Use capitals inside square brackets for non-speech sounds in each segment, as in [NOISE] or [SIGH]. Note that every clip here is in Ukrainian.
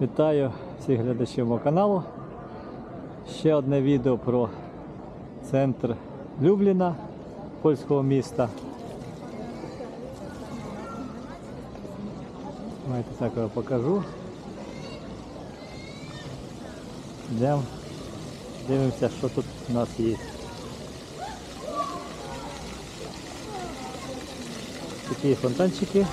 Вітаю всіх глядачів мого каналу. Ще одне відео про центр Любліна, польського міста. Давайте так я покажу. Йдемо, дивимося, що тут у нас є. Такі фонтанчики.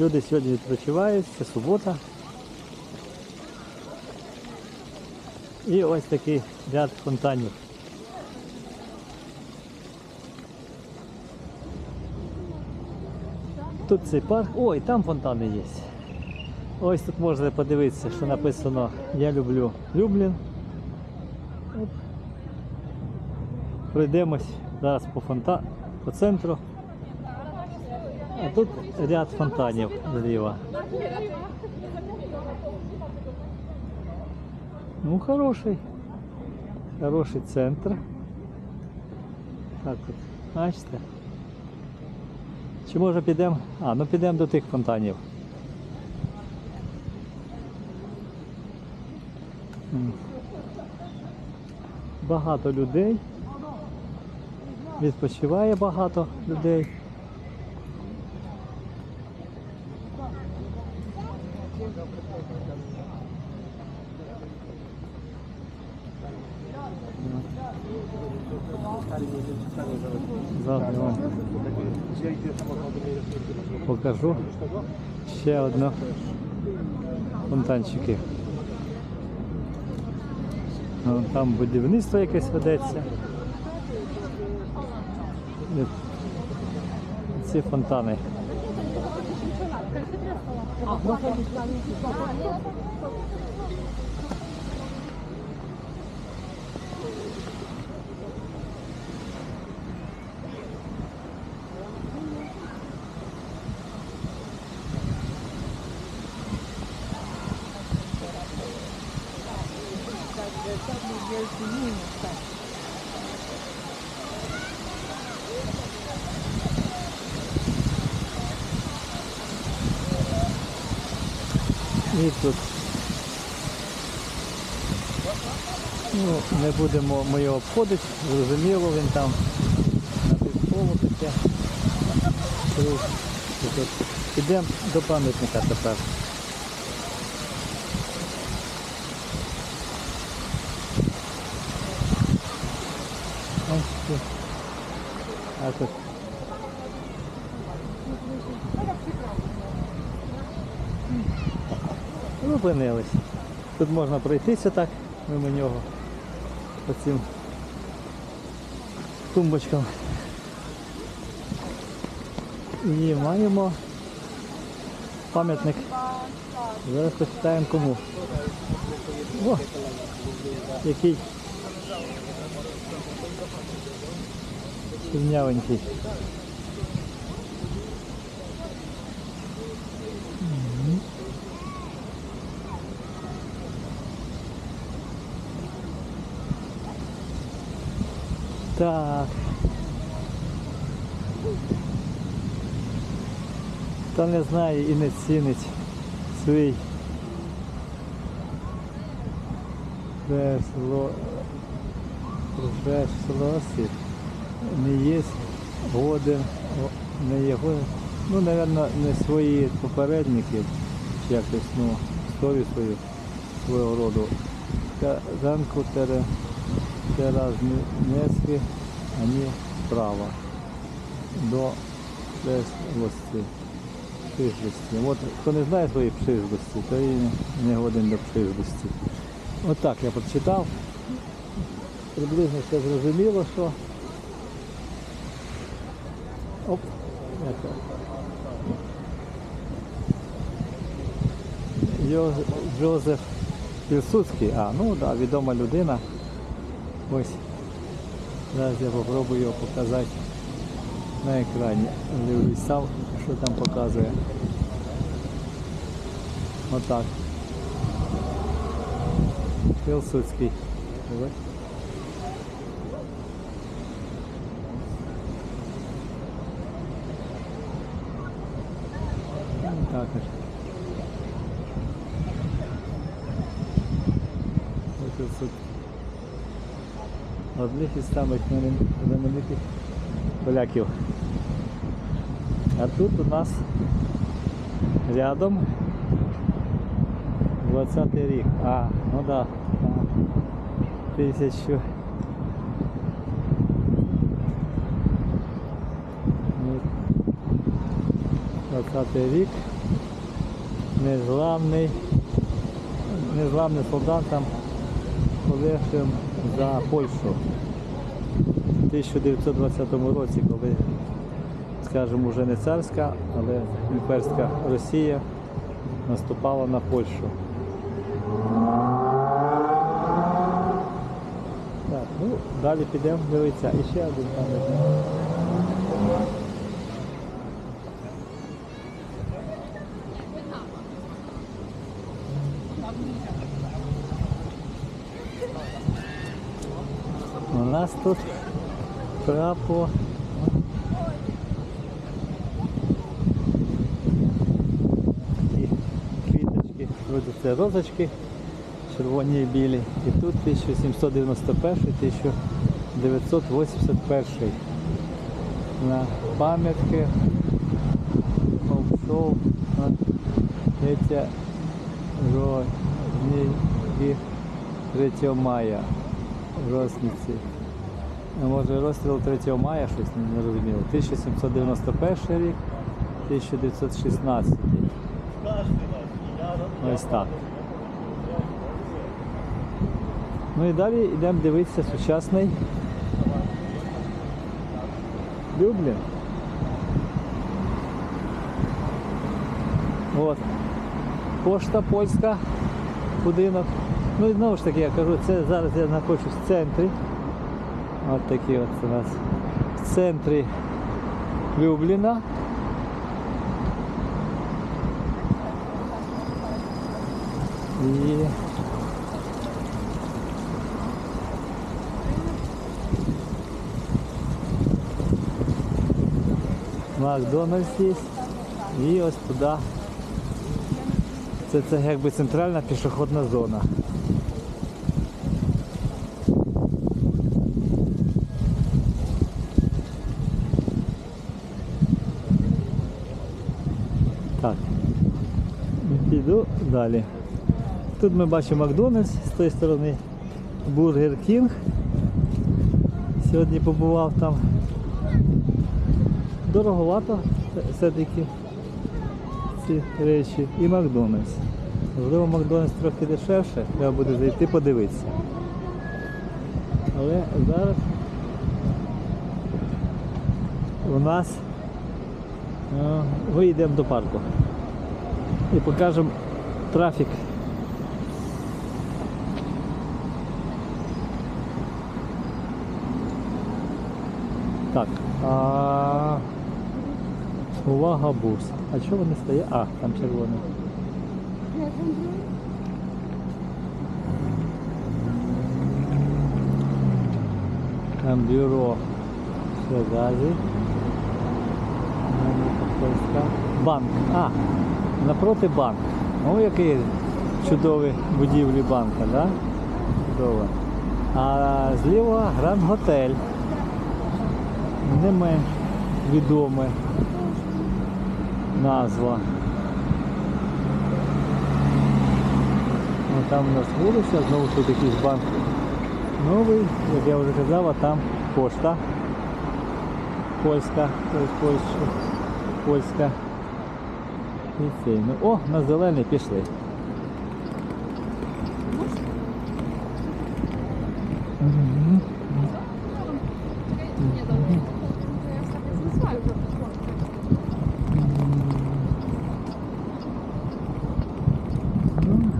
Люди сьогодні відпочивають, це субота. І ось такий ряд фонтанів. Тут цей парк. Ой, там фонтани є. Ось тут можна подивитися, що написано Я люблю Люблін. Пройдемось зараз по фонта... по центру. Тут ряд фонтанів зліва. Ну, хороший. Хороший центр. Так от, бачите. Чи може підемо? А, ну підемо до тих фонтанів. Багато людей. Відпочиває багато людей. Вам покажу ще одне фонтанчики. Ну, Там будівництво якесь ведеться. Ці фонтани. І тут ну, не будемо ми його обходити, зрозуміло, він там на півколу таке. Круг. І тут Підемо до пам'ятника тепер. Ось тут. А тут. Зупинились. Тут можна пройтися так, мимо нього. По цим тумбочкам. І маємо пам'ятник. Зараз почитаємо кому. О! Який чорнявенький. Так. Хто не знає і не цінить свій Пресло... Преслосів не є годен, не є годен, ну, напевно, не свої попередники, чи якось, ну, історію свою, свого роду. Казанку тере, теразнесли, ані право до преслості. Пшижлості. От хто не знає своєї пшижлості, то і не годен до пшижлості. Отак я прочитав. Приблизно все зрозуміло, що. Оп. Это. Йо- Джозеф Пілсудський, а, ну так, да, відома людина. Ось. Зараз я попробую його показати на екрані. Дивлюсь сам, що там показує. Отак. Пілсуцький. Одних із самих знаменитих поляків. А тут у нас рядом 20 рік. А, ну да. Тисячу. Ну, 20 рік. Незламний. Незламний солдат там полегшив за Польщу. У 1920 році, коли, скажімо, вже не царська, але імперська Росія наступала на Польщу. Так, ну далі підемо дивитися. І ще один пам'ятник. У нас тут прапор. Такі квіточки, це розочки, червоні і білі. І тут 1791-1981 на пам'ятки Овшов на 3 і 3 мая розниці. А може розстріл 3 мая щось не розуміло. 1791 рік, 1916. Ось так. Ну і далі йдемо дивитися сучасний Люблін. От. Пошта польська, будинок. Ну і знову ж таки, я кажу, це зараз я знаходжусь в центрі. От такі от у нас в центрі Любліна. І Макдональдс є. І ось туди. Це, це якби центральна пішохідна зона. Так. Піду далі. Тут ми бачимо Макдональдс з тої сторони Бургер Кінг. Сьогодні побував там. Дороговато все-таки ці речі. І Макдональдс. Можливо, Макдональдс трохи дешевше, треба буде зайти подивитися. Але зараз у нас е, вийдемо до парку і покажемо трафік. Так. А... Увага бус. А чого вони стоять? А, там червоний. Там бюро связі. Банк. А, напроти банк. О, який чудовий будівлі банка, да? Чудово. А зліва Гранд Готель. Не менш відоме назва. Ну, там у нас вулиця, знову тут якийсь банк новий, як я вже казав, а там пошта польська, тобто Польща, польська. Ну, о, на зелений пішли.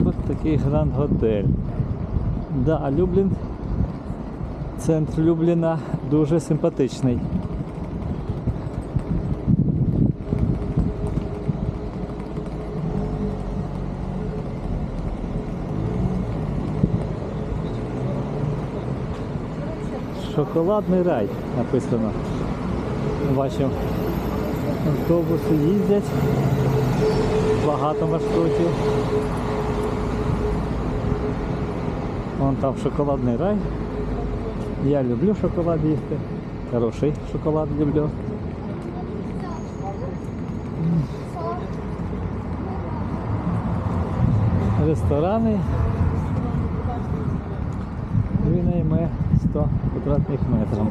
Ось такий гранд готель. Да, Люблін, центр Любліна дуже симпатичний. Шоколадний рай написано. Бачимо, автобуси їздять. Багато маршрутів. Вон там шоколадний рай. Я люблю шоколад їсти. Хороший шоколад люблю. Ресторани. 100 квадратних метрів.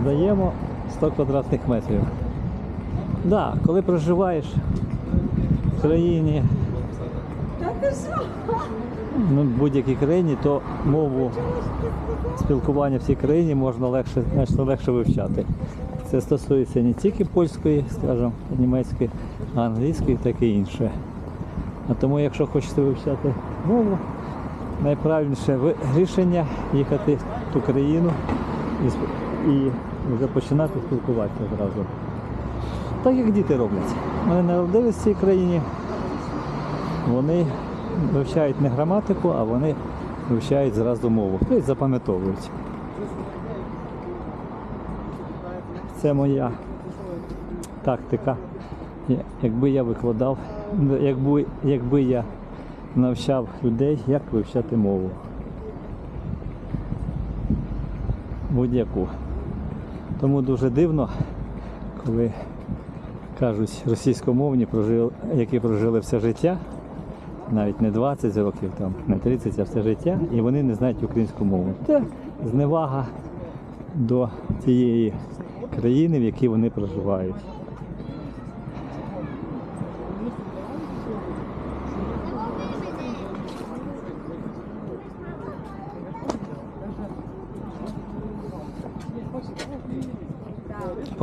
Здаємо 100 квадратних метрів. Да, коли проживаєш в країні, ну, в будь-якій країні, то мову спілкування в цій країні можна легше, значно легше вивчати. Це стосується не тільки польської, скажімо, німецької, а англійської, так і інше. А тому, якщо хочете вивчати мову, найправильніше рішення їхати ту країну і, вже починати спілкуватися зразу. Так як діти роблять. Вони народились в цій країні, вони вивчають не граматику, а вони вивчають зразу мову. Тобто запам'ятовують. Це моя тактика. Якби я викладав, якби, якби я навчав людей, як вивчати мову. Будь-яку. Тому дуже дивно, коли кажуть російськомовні, які прожили все життя, навіть не 20 років, там, не 30, а все життя, і вони не знають українську мову. Це зневага до тієї країни, в якій вони проживають.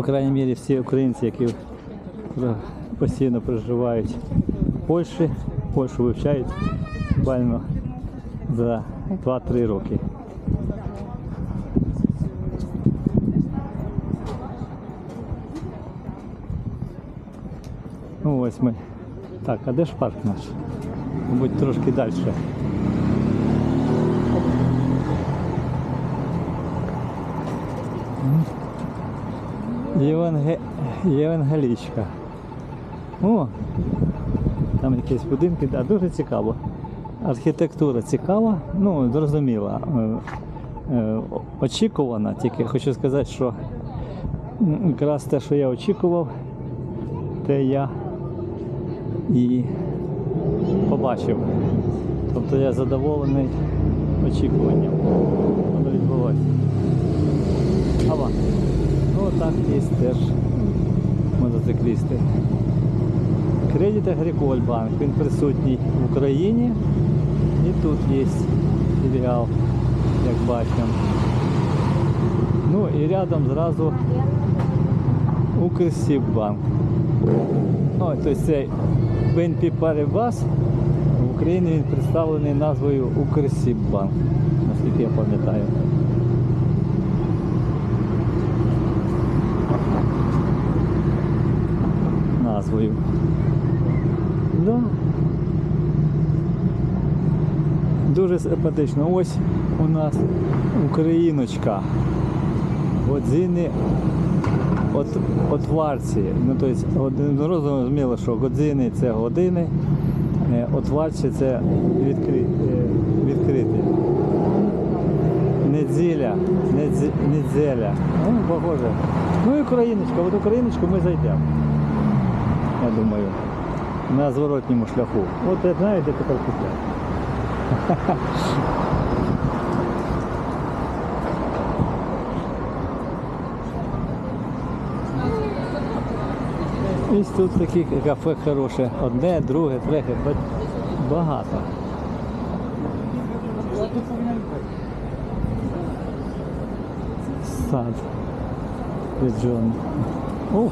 крайній мірі всі українці, які про- постійно проживають в Польщі, Польщу вивчають буквально за 2-3 роки. Ну ось ми. Так, а де ж парк наш? Мабуть, трошки далі. Єванге... Євангелічка. О, там якісь будинки, да, дуже цікаво. Архітектура цікава, ну, зрозуміла. е, е, Очікувана, тільки хочу сказати, що якраз те, що я очікував, те я і побачив. Тобто я задоволений очікуванням. Воно відбулося. Ава. Ну так є теж мотоциклісти. Кредит Агриколь банк, він присутній в Україні і тут є філіал, як бачимо. Ну і рядом зразу Укрсіббанк. Ой, тобто цей BNP Paribas в Україні він представлений назвою Укрсіббанк, наскільки я пам'ятаю. Назвою. Да. Дуже симпатично. Ось у нас україночка. Годзини от, отварці. Ну, тобто, ну, що годзини це години, е, отварці це відкри, е, відкриті. Неділя, недзі, неділя. Ну, похоже. Ну і україночка, от україночку ми зайдемо. Я думаю, на зворотньому шляху. От я знаю, де тепер купляти. Ось тут такі кафе хороше. Одне, друге, третє, багато. Сад. Джон. О!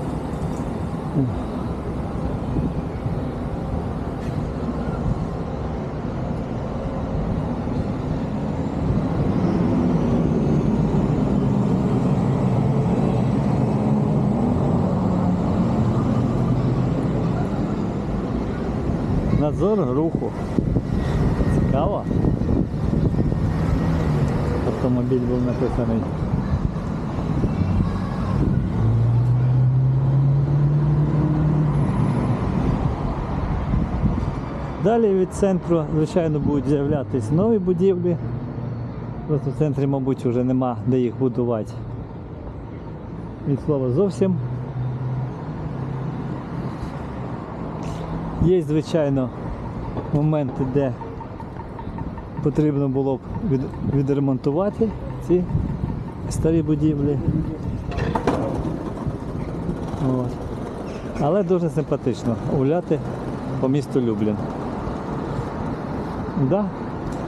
Обзор руху. Цікаво. Автомобіль був написаний. Далі від центру, звичайно, будуть з'являтися нові будівлі. Просто в центрі, мабуть, вже нема де їх будувати. Від слова зовсім. Є, звичайно, моменти, де потрібно було б відремонтувати ці старі будівлі. От. Але дуже симпатично гуляти по місту Люблін. Да,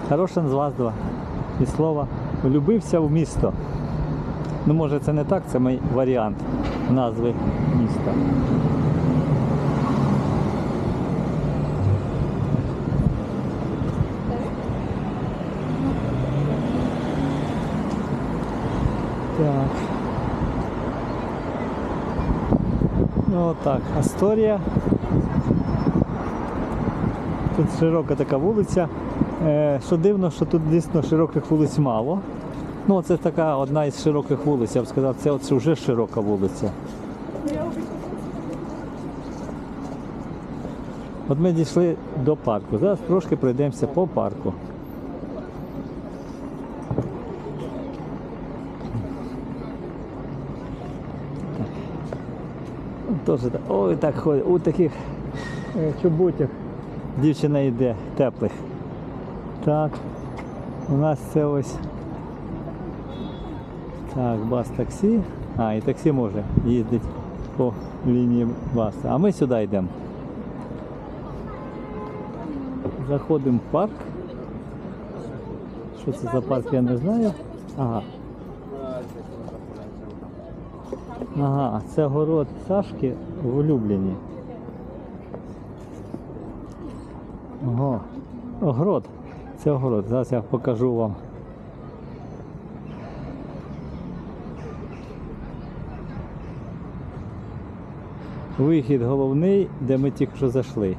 хороша назва. І слово влюбився в місто. Ну, може, це не так, це мій варіант назви міста. Так. Ну так, Асторія. Тут широка така вулиця. Е, що дивно, що тут дійсно широких вулиць мало. Ну, це така одна із широких вулиць, я б сказав, це оце вже широка вулиця. От ми дійшли до парку. Зараз трошки пройдемося по парку. Так. Ой, так ходить. У таких е, чоботях дівчина йде теплих. Так. У нас це ось. Так, бас таксі. А, і таксі може їздить по лінії баса. А ми сюди йдемо. Заходимо в парк. Що це за парк, я не знаю. Ага. Ага, це город Сашки в Улюблені. Ого. Огород. Це огород. Зараз я покажу вам. Вихід головний, де ми тільки що зайшли.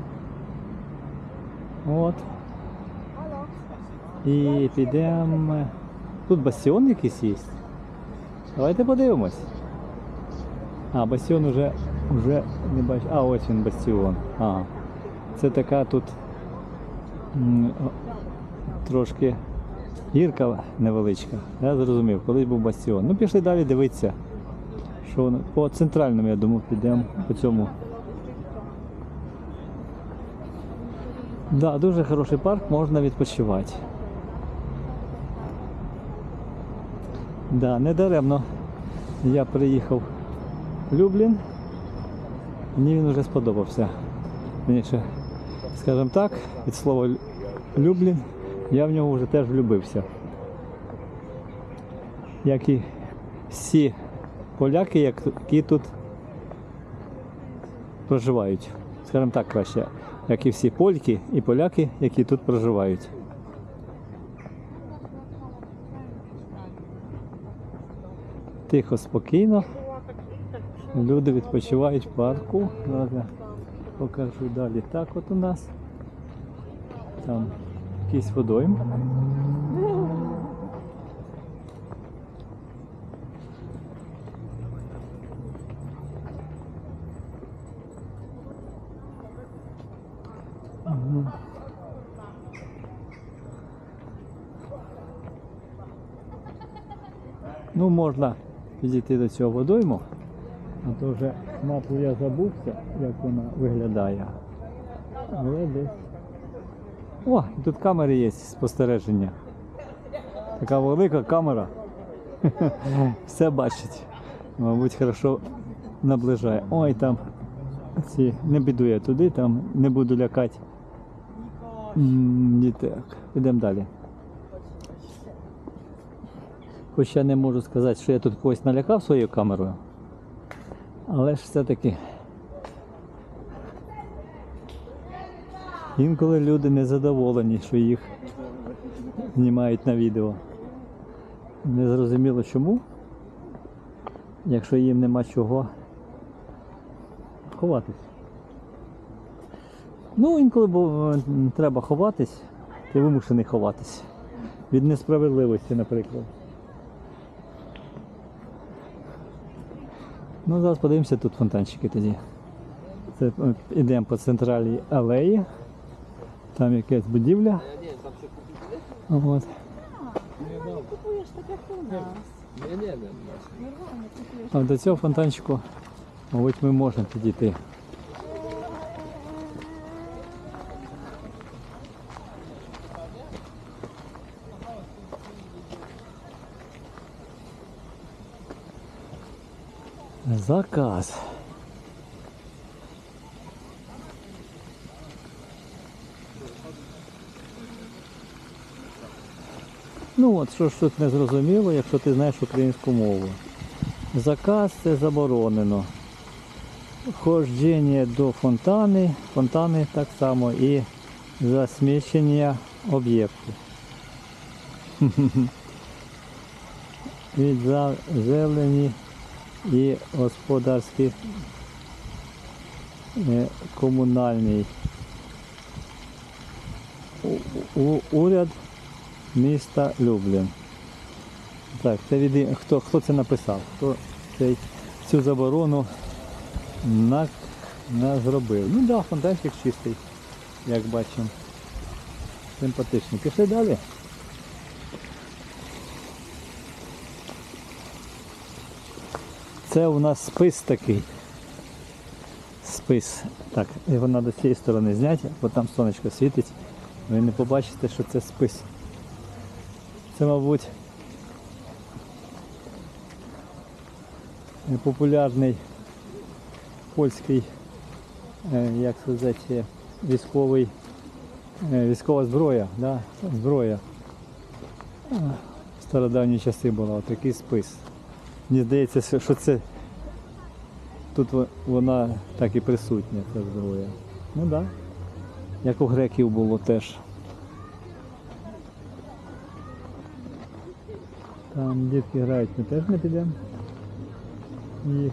От. І підемо. Тут бастіон якийсь є. Давайте подивимось. А, бастіон уже, уже не бачу. А, ось він бастіон. Ага. Це така тут трошки гірка невеличка. Я зрозумів, колись був бастіон. Ну пішли далі дивитися. Що воно. По центральному, я думаю, підемо по цьому. Да, дуже хороший парк, можна відпочивати. Да, не даремно я приїхав Люблін. Мені він вже сподобався. Раніше, скажімо так, від слова Люблін, я в нього вже теж влюбився. Як і всі поляки, які тут проживають. Скажімо так краще, як і всі польки і поляки, які тут проживають. Тихо, спокійно. Люди відпочивають в парку. Зараз покажу далі. Так от у нас. Там якийсь водойм. Ну, можна підійти до цього водойму, а то вже мапу я забувся, як вона виглядає. Але десь. О, тут камери є спостереження. Така велика камера. [LAUGHS] Все бачить. Мабуть, хорошо наближає. Ой, там ці не піду я туди, там не буду лякати. М, Дітей. Підемо далі. Хоч я не можу сказати, що я тут когось налякав своєю камерою. Але ж все-таки інколи люди не задоволені, що їх знімають на відео. Не зрозуміло чому, якщо їм нема чого ховатись. Ну, інколи бо, треба ховатись, ти вимушений ховатись. Від несправедливості, наприклад. Ну, зараз подивимося тут фонтанчики тоді. Це е, йдемо по центральній алеї. Там якась будівля. От. А до цього фонтанчику, мабуть, ми можемо підійти. Заказ. Ну от, що ж тут не зрозуміло, якщо ти знаєш українську мову. Заказ це заборонено. Ходження до фонтани, фонтани так само і засмічення об'єкту. [LAUGHS] Від зелені і господарський е, комунальний уряд міста Люблін. Так, це від... хто, хто це написав? Хто цей, цю заборону на, на зробив? Ну так, да, фонтанчик чистий, як бачимо. Симпатичний. Пішли далі. Це у нас спис такий. Спис. Так, його треба з цієї сторони зняти, бо там сонечко світить. Ви не побачите, що це спис. Це, мабуть, популярний польський, е, як сказати, військовий, е, військова зброя, да? зброя. В стародавні часи була такий спис. Мені здається, що це тут вона так і присутня, ця зброя. Ну так. Да. Як у греків було теж. Там дітки грають, ми теж не підемо їх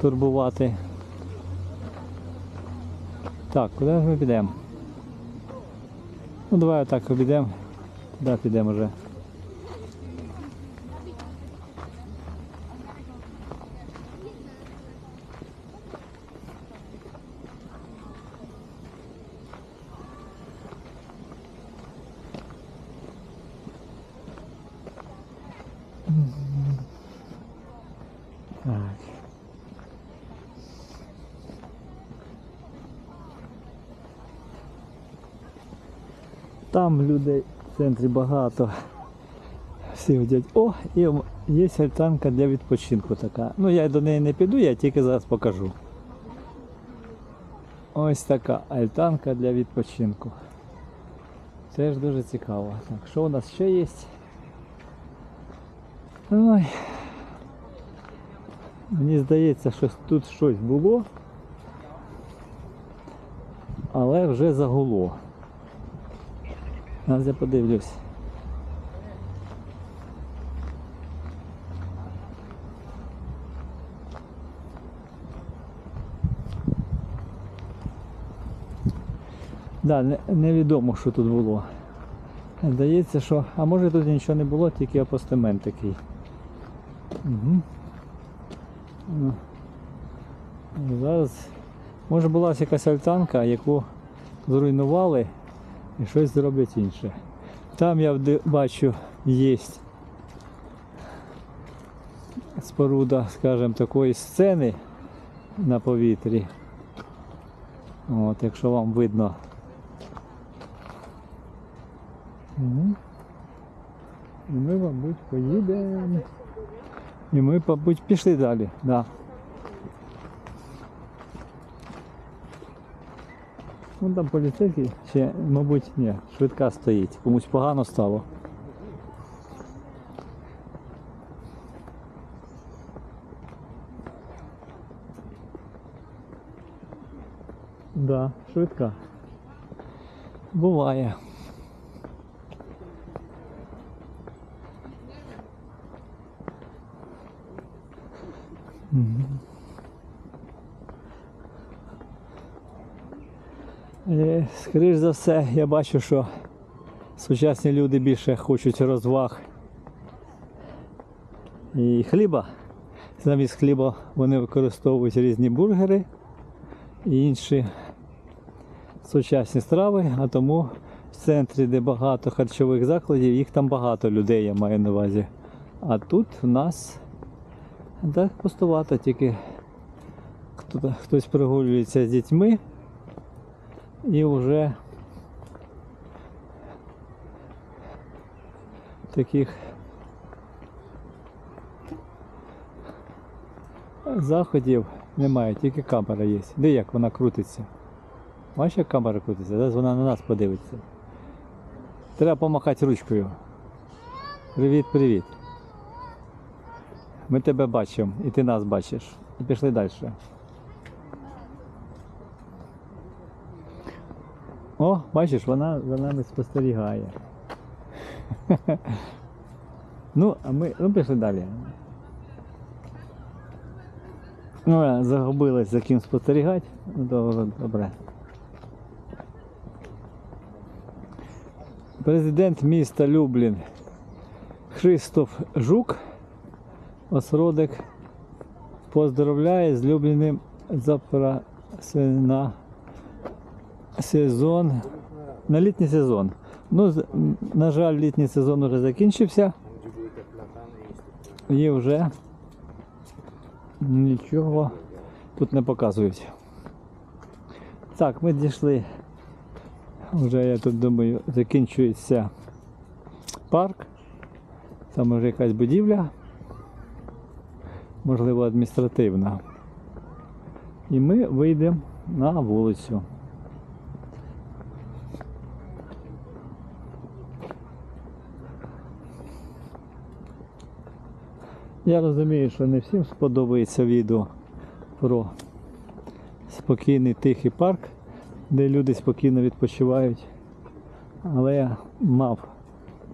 турбувати. Так, куди ж ми підемо? Ну давай отак обійдемо. Туди підемо вже. Там людей в центрі багато. Всі ходять. О, і є альтанка для відпочинку така. Ну я до неї не піду, я тільки зараз покажу. Ось така альтанка для відпочинку. Теж дуже цікаво. Так, що у нас ще є? Ой. Мені здається, що тут щось було, але вже загуло. Зараз я подивлюсь. Да, не, невідомо, що тут було. Здається, що. А може тут нічого не було, тільки апостемент такий. Угу. Ну, Зараз може була якась альтанка, яку зруйнували і щось зроблять інше. Там я бачу є споруда, скажімо, такої сцени на повітрі. От, якщо вам видно. І ми, мабуть, поїдемо. І ми, мабуть, пішли далі. Да. Вон там поліцейський ще, мабуть, ні, швидка стоїть. Комусь погано стало. Да, швидка. Буває. Скоріш за все, я бачу, що сучасні люди більше хочуть розваг і хліба. Замість хліба вони використовують різні бургери і інші сучасні страви, а тому в центрі, де багато харчових закладів, їх там багато людей, я маю на увазі. А тут в нас так пустувато, тільки хтось прогулюється з дітьми і вже таких заходів немає, тільки камера є. Де як вона крутиться? Бачиш, як камера крутиться? Зараз вона на нас подивиться. Треба помахати ручкою. Привіт, привіт. Ми тебе бачимо, і ти нас бачиш. І пішли далі. О, бачиш, вона за нами спостерігає. Ну, а ми ну, пішли далі. Ну, загубилась за ким спостерігати. Ну, добре, добре. Президент міста Люблін Христоф Жук, осродик, поздравляє з Любліним запросена сезон, на літній сезон. Ну, на жаль, літній сезон вже закінчився. І вже нічого тут не показують. Так, ми дійшли. Вже я тут думаю, закінчується парк. Там вже якась будівля, можливо, адміністративна. І ми вийдемо на вулицю. Я розумію, що не всім сподобається відео про спокійний тихий парк, де люди спокійно відпочивають. Але я мав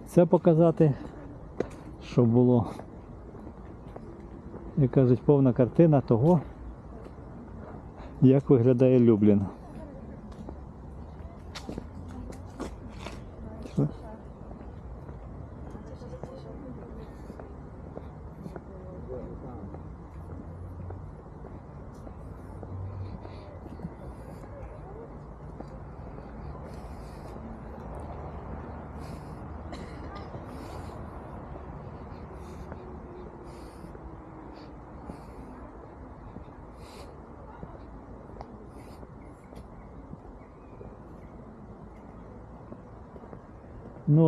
це показати, щоб було, як кажуть, повна картина того, як виглядає Люблін.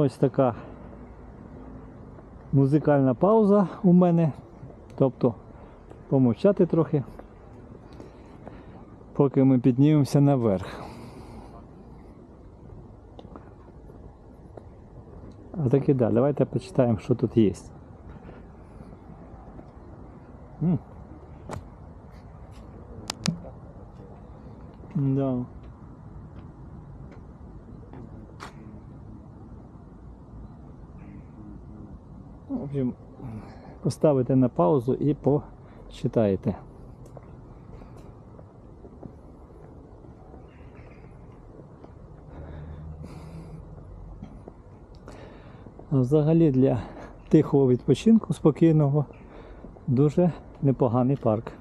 Ось така музикальна пауза у мене. Тобто помовчати трохи, поки ми піднімемося наверх. А так і да, давайте почитаємо, що тут є. Да. Общем, поставите на паузу і почитаєте. Взагалі для тихого відпочинку спокійного дуже непоганий парк.